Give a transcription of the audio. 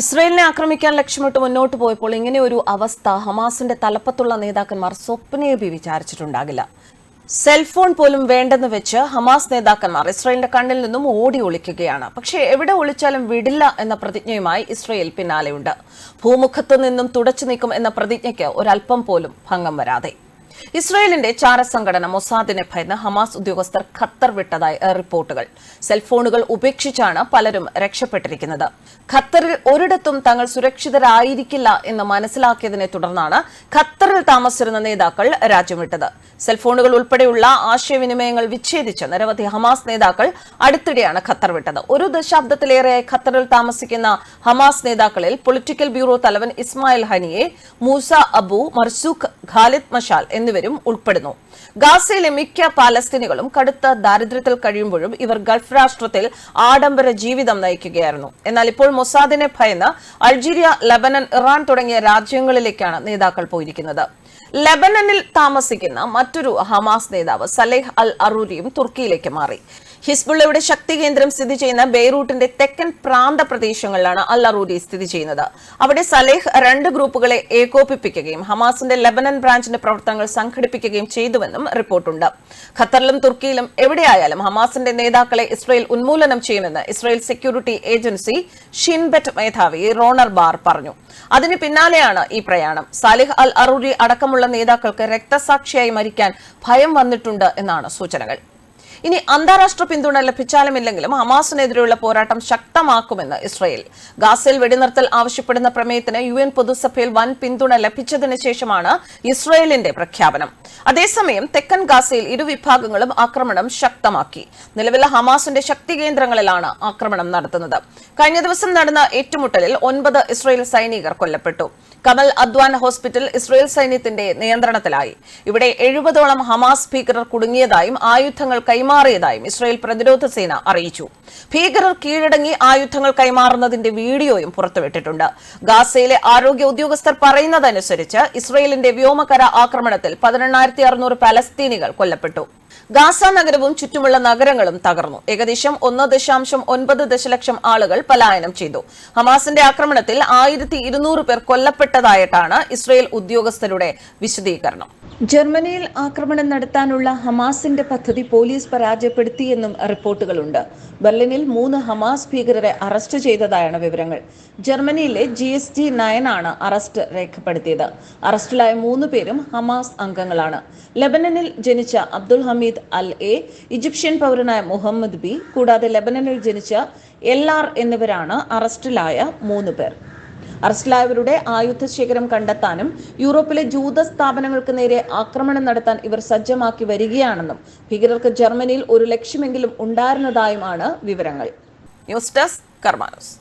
ഇസ്രയേലിനെ ആക്രമിക്കാൻ ലക്ഷ്യമിട്ട് മുന്നോട്ട് പോയപ്പോൾ ഇങ്ങനെ ഒരു അവസ്ഥ ഹമാസിന്റെ തലപ്പത്തുള്ള നേതാക്കന്മാർ സ്വപ്നേബി വിചാരിച്ചിട്ടുണ്ടാകില്ല. സെൽഫോൺ പോലും വേണ്ടെന്ന് വെച്ച് ഹമാസ് നേതാക്കന്മാർ ഇസ്രയേലിന്റെ കണ്ണിൽ നിന്നും ഓടി ഒളിക്കുകയാണ്. പക്ഷേ എവിടെ ഒളിച്ചാലും വിടില്ല എന്ന പ്രതിജ്ഞയുമായി ഇസ്രയേൽ പിന്നാലെയുണ്ട്. ഭൂമുഖത്ത് നിന്നും തുടച്ചു നീക്കും എന്ന പ്രതിജ്ഞയ്ക്ക് ഒരൽപ്പം പോലും ഭംഗം വരാതെ. ഇസ്രയേലിന്റെ ചാരസംഘടന മൊസാദിനെ ഭയന്ന് ഹമാസ് ഉദ്യോഗസ്ഥർ ഖത്തർ വിട്ടതായി റിപ്പോർട്ടുകൾ. സെൽഫോണുകൾ ഉപേക്ഷിച്ചാണ് പലരും രക്ഷപ്പെട്ടിരിക്കുന്നത്. ഖത്തറിൽ ഒരിടത്തും തങ്ങൾ സുരക്ഷിതരായിരിക്കില്ല എന്ന് മനസ്സിലാക്കിയതിനെ തുടർന്നാണ് ഖത്തറിൽ താമസിച്ചിരുന്ന നേതാക്കൾ രാജ്യം വിട്ടത്. സെൽഫോണുകൾ ഉൾപ്പെടെയുള്ള ആശയവിനിമയങ്ങൾ വിച്ഛേദിച്ച നിരവധി ഹമാസ് നേതാക്കൾ അടുത്തിടെയാണ് ഖത്തർ വിട്ടത്. ഒരു ദശാബ്ദത്തിലേറെയായി ഖത്തറിൽ താമസിക്കുന്ന ഹമാസ് നേതാക്കളിൽ പൊളിറ്റിക്കൽ ബ്യൂറോ തലവൻ Ismail Haniyeh Musa Abu Marzouk Khalid Mashal എന്നിവരും ഉൾപ്പെടുന്നു. ഗാസയിലെ മിക്ക പാലസ്തീനികളും കടുത്ത ദാരിദ്ര്യത്തിൽ കഴിയുമ്പോഴും ഇവർ ഗൾഫ് രാഷ്ട്രത്തിൽ ആഡംബര ജീവിതം നയിക്കുകയായിരുന്നു. എന്നാൽ ഇപ്പോൾ മൊസാദിനെ ഭയന്ന് അൾജീരിയ ലബനൻ ഇറാൻ തുടങ്ങിയ രാജ്യങ്ങളിലേക്കാണ് നേതാക്കൾ പോയിരിക്കുന്നത്. ലബനനിൽ താമസിക്കുന്ന മറ്റൊരു ഹമാസ് നേതാവ് സലേഹ് അൽ അറൂരിയും തുർക്കിയിലേക്ക് മാറി. ഹിസ്ബുള്ളയുടെ ശക്തി കേന്ദ്രം സ്ഥിതി ചെയ്യുന്ന ബെയ്റൂട്ടിന്റെ തെക്കൻ പ്രാന്ത പ്രദേശങ്ങളിലാണ് അൽ അറൂരി സ്ഥിതി ചെയ്യുന്നത്. അവിടെ സലേഹ് രണ്ട് ഗ്രൂപ്പുകളെ ഏകോപിപ്പിക്കുകയും ഹമാസിന്റെ ലബനൻ ബ്രാഞ്ചിന്റെ പ്രവർത്തനങ്ങൾ സംഘടിപ്പിക്കുകയും ചെയ്തുവെന്നും റിപ്പോർട്ടുണ്ട്. ഖത്തറിലും തുർക്കിയിലും എവിടെയായാലും ഹമാസിന്റെ നേതാക്കളെ ഇസ്രയേൽ ഉന്മൂലനം ചെയ്യുമെന്ന് ഇസ്രയേൽ സെക്യൂരിറ്റി ഏജൻസി ഷിൻബെറ്റ് മേധാവി റോണർ ബാർ പറഞ്ഞു. അതിന് പിന്നാലെയാണ് ഈ പ്രയാണം. സാലിഹ് അൽ അറൂരി അടക്കമുള്ള നേതാക്കൾക്ക് രക്തസാക്ഷിയായി മരിക്കാൻ ഭയം വന്നിട്ടുണ്ട് എന്നാണ് സൂചനകൾ. ഇനി അന്താരാഷ്ട്ര പിന്തുണ ലഭിച്ചാലുമില്ലെങ്കിലും ഹമാസിനെതിരെയുള്ള പോരാട്ടം ശക്തമാക്കുമെന്ന് ഇസ്രയേൽ. ഗാസയിൽ വെടിനിർത്തൽ ആവശ്യപ്പെടുന്ന പ്രമേയത്തിന് യു എൻ പൊതുസഭയിൽ വൻ പിന്തുണ ലഭിച്ചതിന് ശേഷമാണ് ഇസ്രയേലിന്റെ പ്രഖ്യാപനം. അതേസമയം തെക്കൻ ഗാസയിൽ ഇരുവിഭാഗങ്ങളും ആക്രമണം ശക്തമാക്കി. നിലവിലെ ഹമാസിന്റെ ശക്തി കേന്ദ്രങ്ങളിലാണ് ആക്രമണം നടത്തുന്നത്. കഴിഞ്ഞ ദിവസം നടന്ന ഏറ്റുമുട്ടലിൽ ഒൻപത് ഇസ്രയേൽ സൈനികർ കൊല്ലപ്പെട്ടു. കമൽ അദ്വാൻ ഹോസ്പിറ്റൽ ഇസ്രയേൽ സൈന്യത്തിന്റെ നിയന്ത്രണത്തിലായി. ഇവിടെ എഴുപതോളം ഹമാസ് ഭീകരർ കുടുങ്ങിയതായും ആയുധങ്ങൾ കൈമാറിയതായും ഇസ്രായേൽ പ്രതിരോധ സേന അറിയിച്ചു. ഭീകരർ കീഴടങ്ങി ആയുധങ്ങൾ കൈമാറുന്നതിന്റെ വീഡിയോയും പുറത്തുവിട്ടിട്ടുണ്ട്. ഗാസയിലെ ആരോഗ്യ ഉദ്യോഗസ്ഥർ പറയുന്നതനുസരിച്ച് ഇസ്രയേലിന്റെ വ്യോമകര ആക്രമണത്തിൽ പതിനെണ്ണായിരത്തി അറുന്നൂറ് പലസ്തീനികൾ കൊല്ലപ്പെട്ടു. ഗാസ നഗരവും ചുറ്റുമുള്ള നഗരങ്ങളും തകർന്നു. ഏകദേശം ഒന്ന് ദശാംശം ഒൻപത് ദശലക്ഷം ആളുകൾ പലായനം ചെയ്തു. ഹമാസിന്റെ ആക്രമണത്തിൽ ആയിരത്തി ഇരുന്നൂറ് പേർ കൊല്ലപ്പെട്ടതായിട്ടാണ് ഇസ്രയേൽ ഉദ്യോഗസ്ഥരുടെ വിശദീകരണം. ജർമ്മനിയിൽ ആക്രമണം നടത്താനുള്ള ഹമാസിന്റെ പദ്ധതി പോലീസ് പരാജയപ്പെടുത്തിയെന്നും റിപ്പോർട്ടുകളുണ്ട്. ബെർലിനിൽ മൂന്ന് ഹമാസ് ഭീകരരെ അറസ്റ്റ് ചെയ്തതായാണ് വിവരങ്ങൾ. ജർമ്മനിയിലെ ജി എസ് ടി നയനാണ് അറസ്റ്റ് രേഖപ്പെടുത്തിയത്. അറസ്റ്റിലായ മൂന്ന് പേരും ഹമാസ് അംഗങ്ങളാണ്. ലെബനനിൽ ജനിച്ച Abdul Hamid Al A Egyptian പൗരനായ Muhammad B കൂടാതെ ലെബനനിൽ ജനിച്ച എൽ ആർ എന്നിവരാണ് അറസ്റ്റിലായ മൂന്ന് പേർ. അറസ്റ്റിലായവരുടെ ആയുധ ശേഖരം കണ്ടെത്താനും യൂറോപ്പിലെ ജൂത സ്ഥാപനങ്ങൾക്ക് നേരെ ആക്രമണം നടത്താൻ ഇവർ സജ്ജമാക്കി വരികയാണെന്നും ഭീകരർക്ക് ജർമ്മനിയിൽ ഒരു ലക്ഷ്യമെങ്കിലും ഉണ്ടായിരുന്നതായുമാണ് വിവരങ്ങൾ. News desk കർമാനോസ്